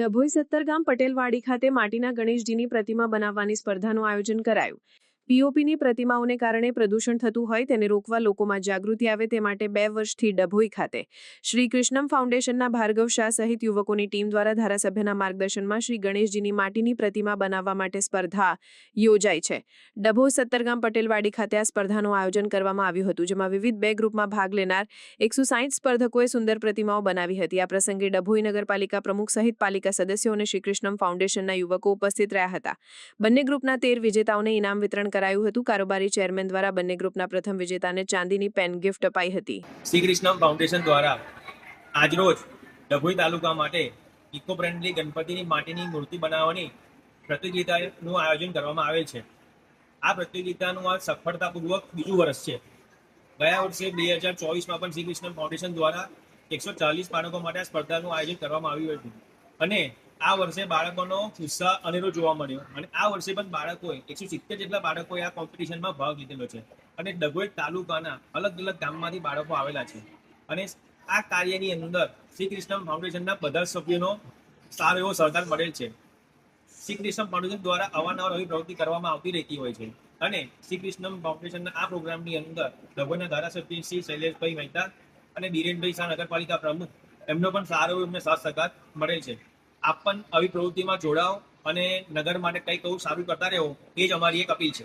ડભોઈ સત્તરગામ પટેલવાડી ખાતે માટીના ગણેશજીની પ્રતિમા બનાવવાની સ્પર્ધાનું આયોજન કરાયું. પીઓપીની પ્રતિમાઓને કારણે પ્રદૂષણ થતું હોય તેને રોકવા લોકોમાં જાગૃતિ આવે તે માટે બે વર્ષથી ડભોઈ ખાતે. શ્રી કૃષ્ણમ ફાઉન્ડેશનના ભાર્ગવ શાહ સહિત યુવકોની ટીમ દ્વારા ધારાસભ્યના માર્ગદર્શનમાં શ્રી ગણેશજીની માટીની પ્રતિમા બનાવવા માટે સ્પર્ધા યોજાઈ છે. ડભો સત્તરગામ પટેલવાડી ખાતે આ સ્પર્ધાનું આયોજન કરવામાં આવ્યું હતું, જેમાં વિવિધ બે ગ્રુપમાં ભાગ લેનાર એકસો સાહીઠ સ્પર્ધકોએ સુંદર પ્રતિમાઓ બનાવી હતી. આ પ્રસંગે ડભોઈ નગરપાલિકા પ્રમુખ સહિત પાલિકા સદસ્યો અને શ્રી કૃષ્ણમ ફાઉન્ડેશનના યુવકો ઉપસ્થિત રહ્યા હતા. બંને ગ્રુપના તેર વિજેતાઓને ઇનામ વિતરણ કરાયું હતું. કારોબારી ચેરમેન દ્વારા બંને ગ્રુપના પ્રથમ વિજેતાને ચાંદીની પેન ગિફ્ટ અપાઈ હતી. શ્રી કૃષ્ણમ ફાઉન્ડેશન દ્વારા આજરોજ ડભોઈ તાલુકા માટે ઇકો ફ્રેન્ડલી ગણપતિની માટીની મૂર્તિ બનાવવાની પ્રતિયોગિતાનું આયોજન કરવામાં આવે છે. આ પ્રતિયોગિતાનું આ સફળતાપૂર્વક બીજું વર્ષ છે. ગયા વર્ષે બે હજાર ચોવીસમાં પણ શ્રી કૃષ્ણ ફાઉન્ડેશન દ્વારા એકસો ચાલીસ બાળકો માટે આ સ્પર્ધાનું આયોજન કરવામાં આવ્યું હતું. અને આ વર્ષે બાળકોનો ઉત્સાહ અનેરો જોવા મળ્યો. અને આ વર્ષે પણ બાળકોએ એકસો સિત્તેર જેટલા બાળકોએ આ કોમ્પિટિશનમાં ભાગ લીધેલો છે. અને ડભોઈ તાલુકાના અલગ અલગ ગામમાંથી બાળકો આવેલા છે. અને આ કાર્યની અંદર શ્રી કૃષ્ણ ફાઉન્ડેશનના બધા સભ્યોનો સારો એવો સહકાર મળેલ છે. શ્રી કૃષ્ણ ફાઉન્ડેશન દ્વારા અવારનવાર આવી પ્રવૃત્તિ કરવામાં આવતી રહેતી હોય છે. અને શ્રી કૃષ્ણ ફાઉન્ડેશનના આ પ્રોગ્રામની અંદર ડભોઈના ધારાસભ્ય શ્રી શૈલેષભાઈ મહેતા અને બીરેનભાઈ શાહ નગરપાલિકા પ્રમુખ એમનો પણ સારો એવો એમને સાથ સહકાર મળેલ છે. આપ પણ આવી પ્રવૃત્તિમાં જોડાઓ અને નગર માટે કંઈક એવું સારું કરતા રહો, એ જ અમારી એક અપીલ છે.